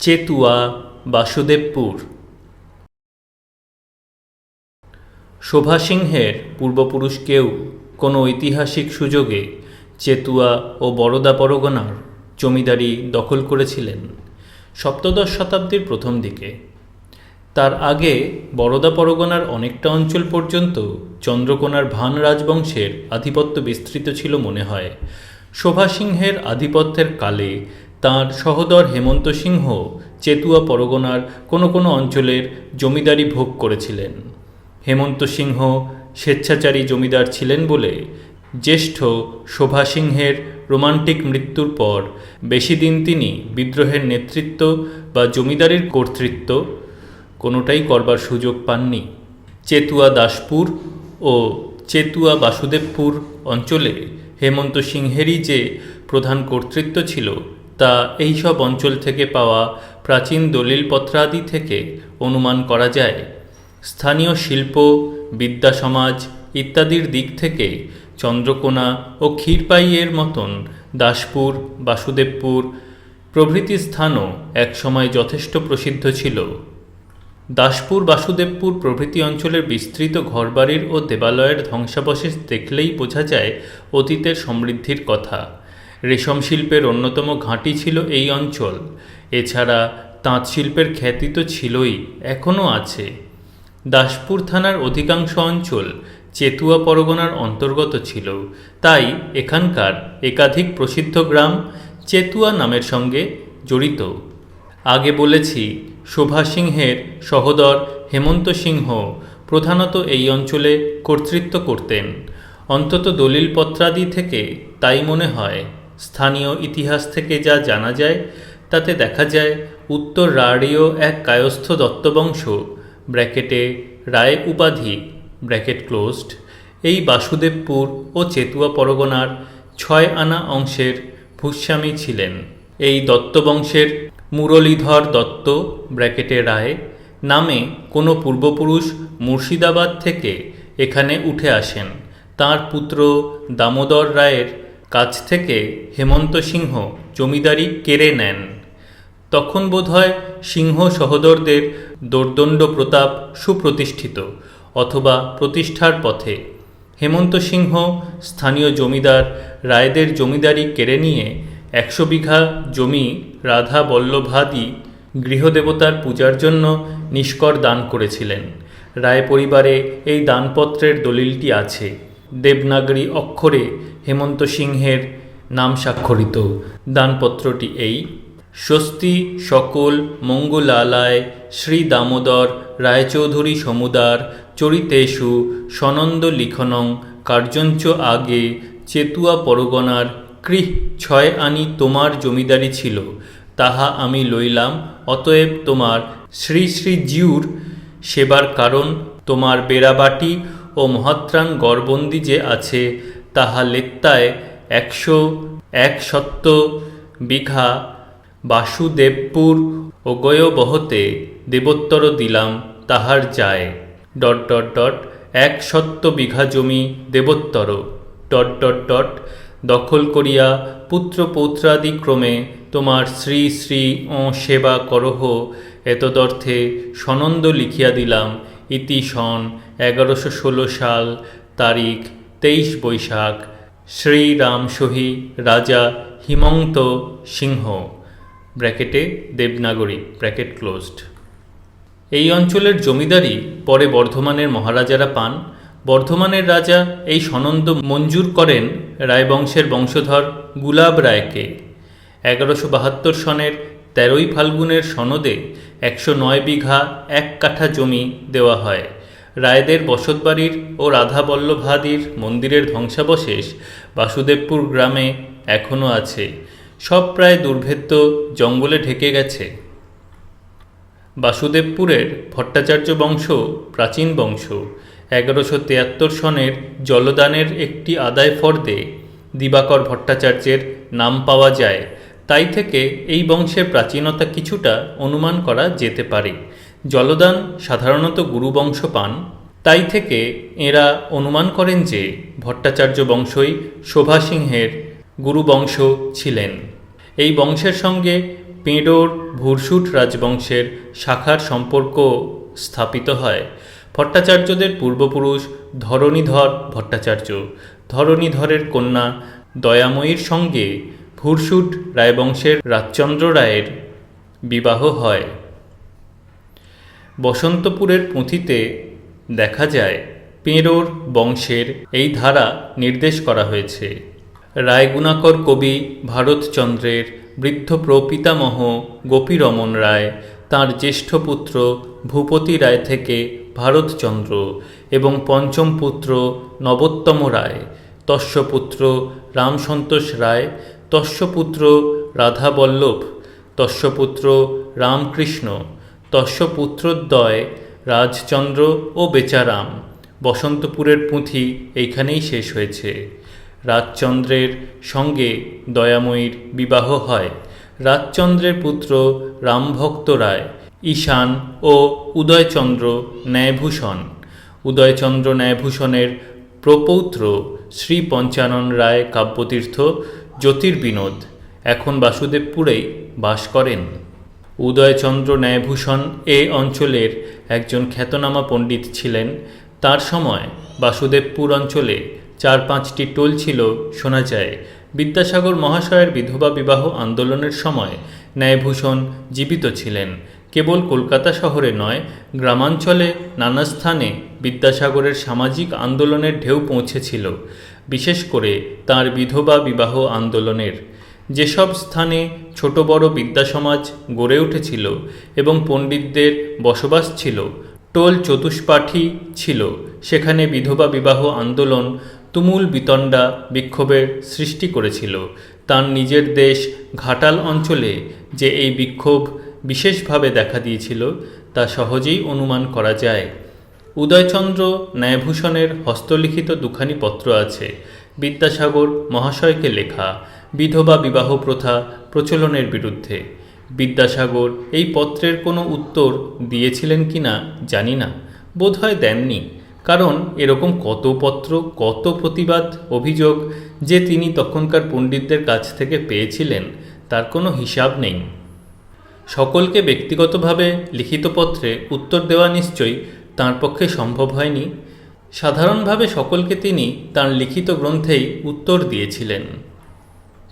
চেতুয়া, বাসুদেবপুর। শোভা সিংহের পূর্বপুরুষ কেউ কোনো ঐতিহাসিক সুযোগে চেতুয়া ও বরোদা পরগনার জমিদারি দখল করেছিলেন সপ্তদশ শতাব্দীর প্রথম দিকে। তার আগে বরোদা পরগনার অনেকটা অঞ্চল পর্যন্ত চন্দ্রকোনার ভান রাজবংশের আধিপত্য বিস্তৃত ছিল মনে হয়। শোভা সিংহের আধিপত্যের কালে তাঁর সহোদর হেমন্ত সিংহ চেতুয়া পরগনার কোনো কোনো অঞ্চলের জমিদারি ভোগ করেছিলেন। হেমন্ত সিংহ স্বেচ্ছাচারী জমিদার ছিলেন বলে জ্যেষ্ঠ শোভা সিংহের রোমান্টিক মৃত্যুর পর বেশি দিন তিনি বিদ্রোহের নেতৃত্ব বা জমিদারির কর্তৃত্ব কোনোটাই করবার সুযোগ পাননি। চেতুয়া দাসপুর ও চেতুয়া বাসুদেবপুর অঞ্চলে হেমন্ত সিংহেরই যে প্রধান কর্তৃত্ব ছিল তা এই সব অঞ্চল থেকে পাওয়া প্রাচীন দলিলপত্রাদি থেকে অনুমান করা যায়। স্থানীয় শিল্প, বিদ্যা সমাজ ইত্যাদির দিক থেকে চন্দ্রকোনা ও ক্ষীরপাইয়ের মতন দাসপুর, বাসুদেবপুর প্রভৃতি স্থানও একসময় যথেষ্ট প্রসিদ্ধ ছিল। দাসপুর, বাসুদেবপুর প্রভৃতি অঞ্চলের বিস্তৃত ঘরবাড়ির ও দেবালয়ের ধ্বংসাবশেষ দেখলেই বোঝা যায় অতীতের সমৃদ্ধির কথা। রেশম শিল্পের অন্যতম ঘাঁটি ছিল এই অঞ্চল। এছাড়া তাঁত শিল্পের খ্যাতি তো ছিলই, এখনও আছে। দাসপুর থানার অধিকাংশ অঞ্চল চেতুয়া পরগনার অন্তর্গত ছিল। তাই এখানকার একাধিক প্রসিদ্ধ গ্রাম চেতুয়া নামের সঙ্গে জড়িত। আগে বলেছি, শোভা সিংহের সহোদর হেমন্ত সিংহ প্রধানত এই অঞ্চলে কর্তৃত্ব করতেন। অন্তত দলিলপত্রাদি থেকে তাই মনে হয়। স্থানীয় ইতিহাস থেকে যা জানা যায়, তাতে দেখা যায় উত্তর রাঢ়ীয় এক কায়স্থ দত্তবংশ, ব্র্যাকেটে রায় উপাধি, ব্র্যাকেট ক্লোজড, এই বাসুদেবপুর ও চেতুয়া পরগনার ছয় আনা অংশের ভূস্বামী ছিলেন। এই দত্তবংশের মুরলীধর দত্ত, ব্র্যাকেটে রায়, নামে কোনো পূর্বপুরুষ মুর্শিদাবাদ থেকে এখানে উঠে আসেন। তার পুত্র দামোদর রায়ের কাছ থেকে হেমন্ত সিংহ জমিদারি কেড়ে নেন। তখন বোধহয় সিংহ সহোদরদের দোর্দণ্ড প্রতাপ সুপ্রতিষ্ঠিত অথবা প্রতিষ্ঠার পথে। হেমন্ত সিংহ স্থানীয় জমিদার রায়দের জমিদারি কেড়ে নিয়ে একশো বিঘা জমি রাধা বল্লভাদি গৃহদেবতার পূজার জন্য নিষ্কর দান করেছিলেন। রায় পরিবারে এই দানপত্রের দলিলটি আছে। দেবনাগরী অক্ষরে হেমন্ত সিংহের নাম স্বাক্ষরিত। দানপত্রটি এই। স্বস্তি সকল মঙ্গলালায়, শ্রী দামোদর রায়চৌধুরী সমুদার চরিতেষু সনন্দ লিখনং কার্যঞ্চ আগে চেতুয়া পরগনার কৃহ ছয় আনি তোমার জমিদারি ছিল, তাহা আমি লইলাম, অতএব তোমার শ্রী শ্রী জিউর সেবার কারণ, তোমার বেড়াবাটি ও মহাত্রাণ গড়বন্দি যে আছে তাহা লেত্তায় একশো এক সত্য বিঘা বাসুদেবপুর ও গয়বহতে দেবোত্তর দিলাম তাহার যায়। ডট ডট ডট, এক সত্য বিঘা জমি দেবোত্তর। ডট ডট ডট, দখল করিয়া পুত্র পৌত্রাদি ক্রমে তোমার শ্রী শ্রী ও সেবা করহ এতদর্থে সনন্দ লিখিয়া দিলাম ইতি সন এগারোশো ষোলো সাল তারিখ তেইশ বৈশাখ, শ্রীরাম সহি, রাজা হিমন্ত সিংহ, ব্র্যাকেটে দেবনাগরী, ব্র্যাকেট ক্লোজড। এই অঞ্চলের জমিদারি পরে বর্ধমানের মহারাজারা পান। বর্ধমানের রাজা এই সনন্দ মঞ্জুর করেন রায়বংশের বংশধর গুলাব রায়কে। এগারোশো বাহাত্তর সনের তেরোই ফাল্গুনের সনদে একশো নয় বিঘা এক কাঠা জমি দেওয়া হয়। রায়দের বসতবাড়ির ও রাধাবল্লভাদির মন্দিরের ধ্বংসাবশেষ বাসুদেবপুর গ্রামে এখনও আছে। সব প্রায় দুর্ভেদ্য জঙ্গলে ঢেকে গেছে। বাসুদেবপুরের ভট্টাচার্য বংশ প্রাচীন বংশ। এগারোশো তিয়াত্তর সনের জলদানের একটি আদায় ফর্দে দিবাকর ভট্টাচার্যের নাম পাওয়া যায়। তাই থেকে এই বংশের প্রাচীনতা কিছুটা অনুমান করা যেতে পারে। জলদান সাধারণত গুরুবংশ পান, তাই থেকে এরা অনুমান করেন যে ভট্টাচার্য বংশই শোভা সিংহের গুরুবংশ ছিলেন। এই বংশের সঙ্গে পেঁড়োর ভুরসুট রাজবংশের শাখার সম্পর্ক স্থাপিত হয়। ভট্টাচার্যদের পূর্বপুরুষ ধরণীধর ভট্টাচার্য। ধরণীধরের কন্যা দয়াময়ীর সঙ্গে ভুরসুট রায়বংশের রাজচন্দ্র রায়ের বিবাহ হয়। বসন্তপুরের পুঁথিতে দেখা যায়, পেঁড়োর বংশের এই ধারা নির্দেশ করা হয়েছে। রায়গুণাকর কবি ভারতচন্দ্রের বৃদ্ধ প্রপিতামহ গোপীরমন রায়, তাঁর জ্যেষ্ঠ পুত্র ভূপতি রায় থেকে ভারতচন্দ্র এবং পঞ্চম পুত্র নবোত্তম রায়, তস্যপুত্র রামসন্তোষ রায়, তস্যপুত্র রাধাবল্লভ, তস্যপুত্র রামকৃষ্ণ তস্যপুত্রদ্বয়, রাজচন্দ্র ও বেচারাম। বসন্তপুরের পুঁথি এইখানেই শেষ হয়েছে। রাজচন্দ্রের সঙ্গে দয়াময়ীর বিবাহ হয়। রাজচন্দ্রের পুত্র রামভক্ত রায়, ঈশান ও উদয়চন্দ্র ন্যায়ভূষণ। উদয়চন্দ্র ন্যায়ভূষণের প্রপৌত্র শ্রী পঞ্চানন রায় কাব্যতীর্থ জ্যোতির্বিনোদ। এখন বাসুদেবপুরেই বাস করেন। উদয়চন্দ্র ন্যায়ভূষণ এ অঞ্চলের একজন খ্যাতনামা পণ্ডিত ছিলেন। তার সময় বাসুদেবপুর অঞ্চলে চার পাঁচটি টোল ছিল, শোনা যায়। বিদ্যাসাগর মহাশয়ের বিধবা বিবাহ আন্দোলনের সময় ন্যায়ভূষণ জীবিত ছিলেন। কেবল কলকাতা শহরে নয়, গ্রামাঞ্চলে নানা স্থানে বিদ্যাসাগরের সামাজিক আন্দোলনের ঢেউ পৌঁছেছিল। বিশেষ করে তার বিধবা বিবাহ আন্দোলনের যেসব স্থানে ছোট বড় বিদ্যাসমাজ গড়ে উঠেছিল এবং পণ্ডিতদের বসবাস ছিল, টোল চতুষ্পাঠী ছিল। সেখানে বিধবা বিবাহ আন্দোলন, তুমুল বিতণ্ডা বিক্ষোভের সৃষ্টি করেছিল। তার নিজের দেশ ঘাটাল অঞ্চলে যে এই বিক্ষোভ বিশেষভাবে দেখা দিয়েছিল, তা সহজেই অনুমান করা যায়। উদয়চন্দ্র ন্যায়ভূষণের হস্তলিখিত দুখানি পত্র আছে, বিদ্যাসাগর মহাশয়কে লেখা। বিধবা বিবাহ প্রথা প্রচলনের বিরুদ্ধে। বিদ্যাসাগর এই পত্রের কোনো উত্তর দিয়েছিলেন কি না জানি না, বোধহয় দেননি। কারণ এরকম কত পত্র, কত প্রতিবাদ, অভিযোগ যে তিনি তখনকার পণ্ডিতদের কাছ থেকে পেয়েছিলেন, তার কোনো হিসাব নেই। সকলকে ব্যক্তিগতভাবে লিখিত পত্রে উত্তর দেওয়া নিশ্চয়ই তাঁর পক্ষে সম্ভব হয়নি। সাধারণভাবে সকলকে তিনি তাঁর লিখিত গ্রন্থেই উত্তর দিয়েছিলেন।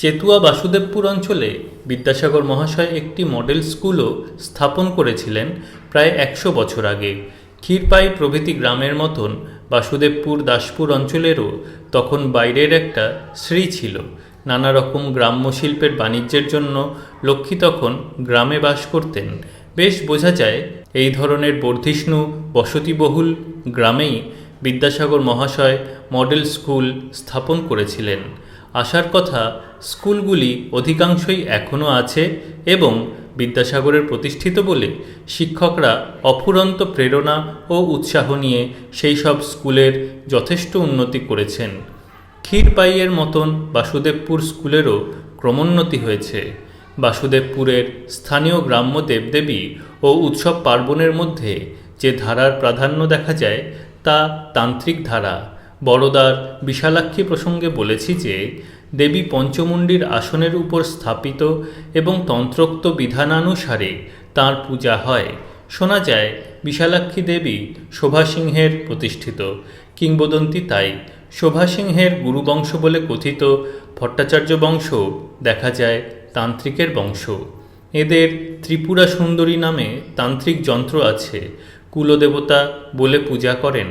চেতুয়া বাসুদেবপুর অঞ্চলে বিদ্যাসাগর মহাশয় একটি মডেল স্কুলও স্থাপন করেছিলেন প্রায় একশো বছর আগে। ক্ষীরপাই প্রভৃতি গ্রামের মতন বাসুদেবপুর দাসপুর অঞ্চলেরও তখন বাইরের একটা শ্রী ছিল। নানা রকম গ্রাম্য শিল্পের বাণিজ্যের জন্য লক্ষ্মী তখন গ্রামে বাস করতেন। বেশ বোঝা যায়, এই ধরনের বর্ধিষ্ণু, বসতিবহুল গ্রামেই বিদ্যাসাগর মহাশয় মডেল স্কুল স্থাপন করেছিলেন। আসার কথা স্কুলগুলি অধিকাংশই এখনও আছে এবং বিদ্যাসাগরের প্রতিষ্ঠিত বলে শিক্ষকরা অফুরন্ত প্রেরণা ও উৎসাহ নিয়ে সেই সব স্কুলের যথেষ্ট উন্নতি করেছেন। ক্ষীরপাইয়ের মতন বাসুদেবপুর স্কুলেরও ক্রমোন্নতি হয়েছে। বাসুদেবপুরের স্থানীয় গ্রাম্য দেবদেবী ও উৎসব পার্বণের মধ্যে যে ধারার প্রাধান্য দেখা যায় তা তান্ত্রিক ধারা। বড়দার বিশালাক্ষী প্রসঙ্গে বলেছি যে, দেবী পঞ্চমুণ্ডির আসনের উপর স্থাপিত এবং তন্ত্রোক্ত বিধানানুসারে তাঁর পূজা হয়। শোনা যায়, বিশালাক্ষী দেবী শোভা সিংহের প্রতিষ্ঠিত। কিংবদন্তি তাই। শোভা সিংহের গুরুবংশ বলে কথিত ভট্টাচার্য বংশ দেখা যায় তান্ত্রিকের বংশ। এদের ত্রিপুরা সুন্দরী নামে তান্ত্রিক যন্ত্র আছে। কুলদেবতা বলে পূজা করেন।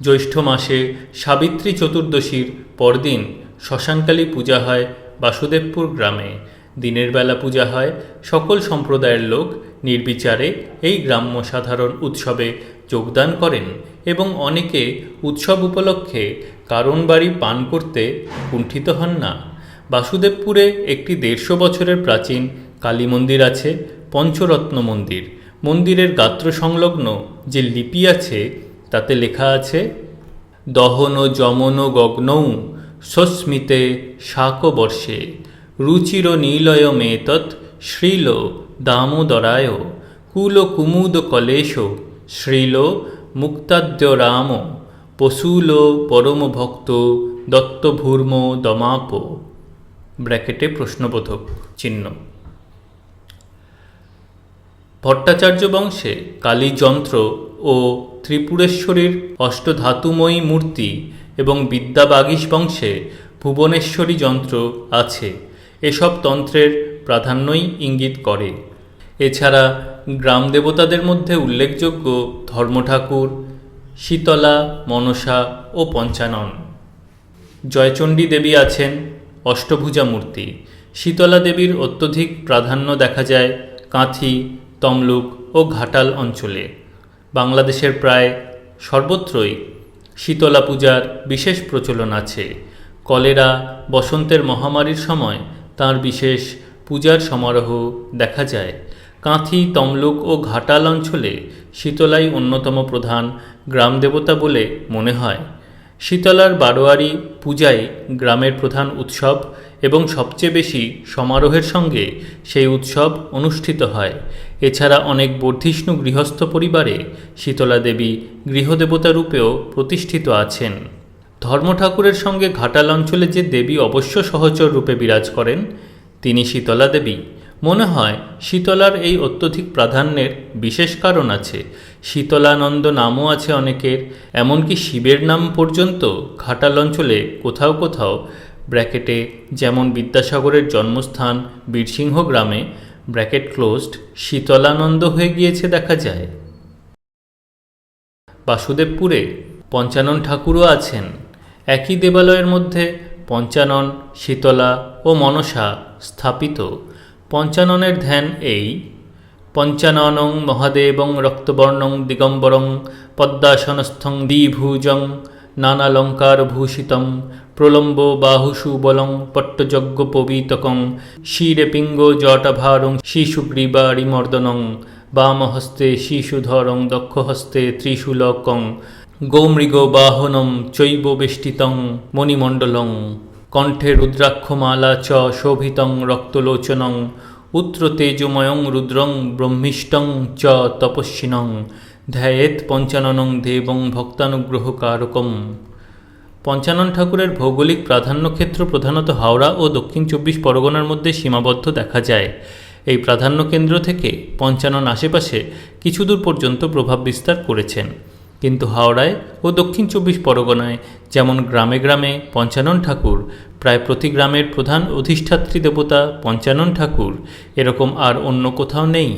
জ্যৈষ্ঠ মাসে সাবিত্রী চতুর্দশীর পরদিন শ্মশানকালী পূজা হয় বাসুদেবপুর গ্রামে। দিনের বেলা পূজা হয় সকল সম্প্রদায়ের লোক। নির্বিচারে এই গ্রাম্য সাধারণ উৎসবে যোগদান করেন এবং অনেকে উৎসব উপলক্ষে কারণ বাড়ি পান করতে কুণ্ঠিত হন না। বাসুদেবপুরে একটি দেড়শো বছরের প্রাচীন কালী মন্দির আছে, পঞ্চরত্ন মন্দির। মন্দিরের গাত্র সংলগ্ন যে লিপি আছে তাতে লেখা আছে, দহন যমন গগ্নৌ সস্মিতে শাকবর্ষে, রুচির নীলয় মেতৎ শ্রীল দামোদরায়, কুল কুমুদ কলেশ শ্রীল মুক্তাদ্য রাম, পশুল পরম ভক্ত দত্তভূর্ম দমাপ। ব্র্যাকেটে প্রশ্নবোধক চিহ্ন। ভট্টাচার্য বংশে কালী যন্ত্র ও ত্রিপুরেশ্বরীর অষ্টধাতুময়ী মূর্তি এবং বিদ্যাবাগীশ বংশে ভুবনেশ্বরী যন্ত্র আছে। এসব তন্ত্রের প্রাধান্যই ইঙ্গিত করে। এছাড়া গ্রাম দেবতাদের মধ্যে উল্লেখযোগ্য ধর্মঠাকুর, শীতলা, মনসা ও পঞ্চানন। জয়চণ্ডী দেবী আছেন অষ্টভুজা মূর্তি। শীতলা দেবীর অত্যধিক প্রাধান্য দেখা যায় কাঁথি, তমলুক ও ঘাটাল অঞ্চলে। বাংলাদেশের প্রায় সর্বত্রই শীতলা পূজার বিশেষ প্রচলন আছে। কলেরা বসন্তের মহামারীর সময় তার বিশেষ পূজার সমারোহ দেখা যায়। কাঁথি, তমলুক ও ঘাটাল অঞ্চলে শীতলাই অন্যতম প্রধান গ্রাম দেবতা বলে মনে হয়। শীতলার বারোয়ারি পূজাই গ্রামের প্রধান উৎসব। এবং সবচেয়ে বেশি সমারোহের সঙ্গে সেই উৎসব অনুষ্ঠিত হয়। এছাড়া অনেক বর্ধিষ্ণু গৃহস্থ পরিবারে শীতলা দেবী গৃহদেবতা রূপেও প্রতিষ্ঠিত আছেন। ধর্ম ঠাকুরের সঙ্গে ঘাটাল অঞ্চলে যে দেবী অবশ্য সহচর রূপে বিরাজ করেন, তিনি শীতলা দেবী। মনে হয় শীতলার এই অত্যধিক প্রাধান্যের বিশেষ কারণ আছে। শীতলানন্দ নামও আছে অনেকের, এমনকি শিবের নাম পর্যন্ত ঘাটাল অঞ্চলে কোথাও কোথাও ব্র্যাকেটে যেমন বিদ্যাসাগরের জন্মস্থান বীরসিংহ গ্রামে, ব্র্যাকেট ক্লোজড, শীতলানন্দ হয়ে গিয়েছে দেখা যায়। বাসুদেবপুরে পঞ্চানন ঠাকুরও আছেন। একই দেবালয়ের মধ্যে পঞ্চানন, শীতলা ও মনসা স্থাপিত। পঞ্চাননের ধ্যান এই, পঞ্চাননং মহাদেবং রক্তবর্ণং দিগম্বরং পদ্মাসনস্থং দ্বিভুজং নানালঙ্কারভূষিতং প্রলম্ব বাহুষু বলং পট্টযজ্ঞপবীতকং শিরেপিঙ্গ জটাভারং শিশুগ্রীবারিমর্দনং বামহস্তে শিশুধরং দক্ষহস্তে ত্রিশূলকং, গোমৃগ বাহনম চৈব বেষ্টিতং মণিমণ্ডলং, কণ্ঠে রুদ্রাক্ষমালা চ শোভিতং রক্তলোচনং, উত্র তেজময়ং রুদ্রং ব্রহ্মিষ্টং চ তপস্বিনং ধ্যায়েত পঞ্চাননং দেবং ভক্তানুগ্রহকারকম। পঞ্চানন ঠাকুরের ভৌগোলিক প্রাধান্যক্ষেত্র প্রধানত হাওড়া ও দক্ষিণ চব্বিশ পরগনার মধ্যে সীমাবদ্ধ দেখা যায়। এই প্রাধান্য কেন্দ্র থেকে পঞ্চানন আশেপাশে কিছু দূর পর্যন্ত প্রভাব বিস্তার করেছেন। কিন্তু হাওড়ায় ও দক্ষিণ চব্বিশ পরগনায় যেমন গ্রামে গ্রামে পঞ্চানন ঠাকুর, প্রায় প্রতি গ্রামের প্রধান অধিষ্ঠাত্রী দেবতা পঞ্চানন ঠাকুর, এরকম আর অন্য কোথাও নেই।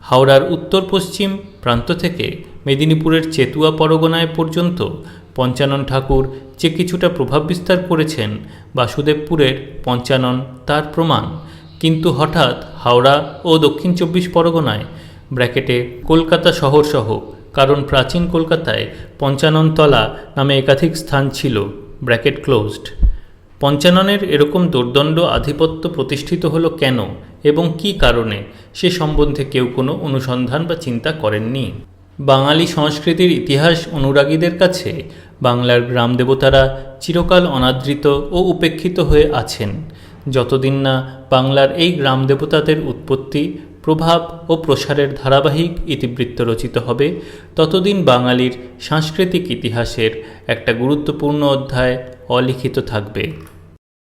হাওড়ার উত্তর পশ্চিম প্রান্ত থেকে মেদিনীপুরের চেতুয়া পরগনায় পর্যন্ত পঞ্চানন ঠাকুর যে কিছুটা প্রভাব বিস্তার করেছেন বাসুদেবপুরের পঞ্চানন তার প্রমাণ। কিন্তু হঠাৎ হাওড়া ও দক্ষিণ চব্বিশ পরগনায় ব্র্যাকেটে কলকাতা শহর সহ, কারণ প্রাচীন কলকাতায় পঞ্চাননতলা নামে একাধিক স্থান ছিল, ব্র্যাকেট ক্লোজড। পঞ্চাননের এরকম দুর্দণ্ড আধিপত্য প্রতিষ্ঠিত হলো কেন এবং কি কারণে, সে সম্বন্ধে কেউ কোনো অনুসন্ধান বা চিন্তা করেননি। বাঙালি সংস্কৃতির ইতিহাস অনুরাগীদের কাছে বাংলার গ্রাম দেবতারা চিরকাল অনাদৃত ও উপেক্ষিত হয়ে আছেন। যতদিন না বাংলার এই গ্রাম দেবতাদের উৎপত্তি, প্রভাব ও প্রসারের ধারাবাহিক ইতিবৃত্ত রচিত হবে, ততদিন বাঙালির সাংস্কৃতিক ইতিহাসের একটা গুরুত্বপূর্ণ অধ্যায় অলিখিত থাকবে।